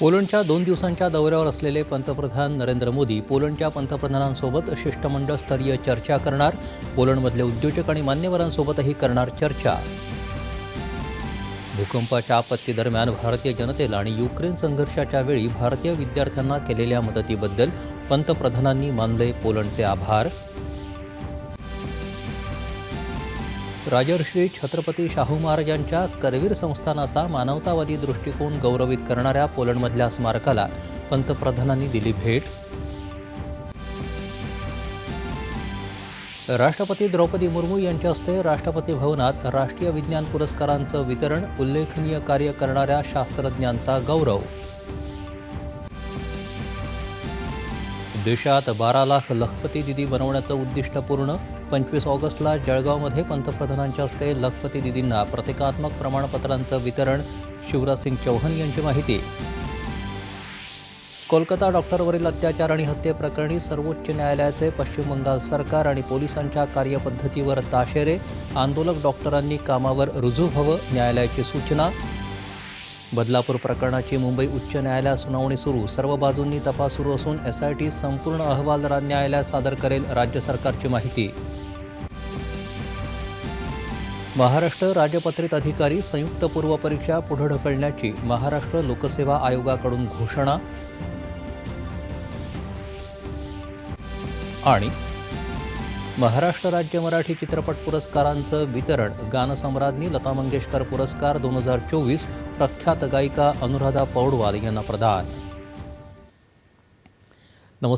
पोलंडच्या दोन दिवसांच्या दौऱ्यावर असलेले पंतप्रधान नरेंद्र मोदी पोलंडच्या पंतप्रधानांसोबत शिष्टमंडळ स्तरीय चर्चा करणार. पोलंडमधले उद्योजक आणि मान्यवरांसोबतही करणार चर्चा. भूकंपाच्या आपत्तीदरम्यान भारतीय जनतेला आणि युक्रेन संघर्षाच्या वेळी भारतीय विद्यार्थ्यांना केलेल्या मदतीबद्दल पंतप्रधानांनी मानले पोलंडचे आभार. राजर्षी छत्रपती शाहू महाराजांच्या करवीर संस्थानाचा मानवतावादी दृष्टिकोन गौरवित करणाऱ्या पोलंडमधल्या स्मारकाला पंतप्रधानांनी दिली भेट. राष्ट्रपती द्रौपदी मुर्मू यांच्या हस्ते राष्ट्रपती भवनात राष्ट्रीय विज्ञान पुरस्कारांचं वितरण उल्लेखनीय कार्य करणाऱ्या शास्त्रज्ञांचा गौरव. देशात बारा लाख लखपती दिदी बनवण्याचं उद्दिष्ट पूर्ण पंचवीस ऑगस्टला जळगावमध्ये पंतप्रधानांच्या हस्ते लखपती दिदींना प्रतिकात्मक प्रमाणपत्रांचं वितरण शिवराज सिंग चौहान यांची माहिती. कोलकाता डॉक्टरवरील अत्याचार आणि हत्येप्रकरणी सर्वोच्च न्यायालयाचे पश्चिम बंगाल सरकार आणि पोलिसांच्या कार्यपद्धतीवर ताशेरे आंदोलक डॉक्टरांनी कामावर रुजू व्हावं न्यायालयाची सूचना बदलापूर प्रकरणाची मुंबई उच्च न्यायालयात सुनावणी सुरू. सर्व बाजूंनी तपास सुरू असून एस आय टी संपूर्ण अहवाल न्यायालयात सादर करेल राज्य सरकारची माहिती. महाराष्ट्र राजपत्रित अधिकारी संयुक्त पूर्व परीक्षा पुढे ढकलण्याची महाराष्ट्र लोकसेवा आयोगाकडून घोषणा आणि महाराष्ट्र राज्य मराठी चित्रपट पुरस्कारांचं वितरण. गानसम्राज्ञी लता मंगेशकर पुरस्कार दोन हजार चोवीस. प्रख्यात गायिका अनुराधा पौडवाल यांना प्रदान. नमस्कार.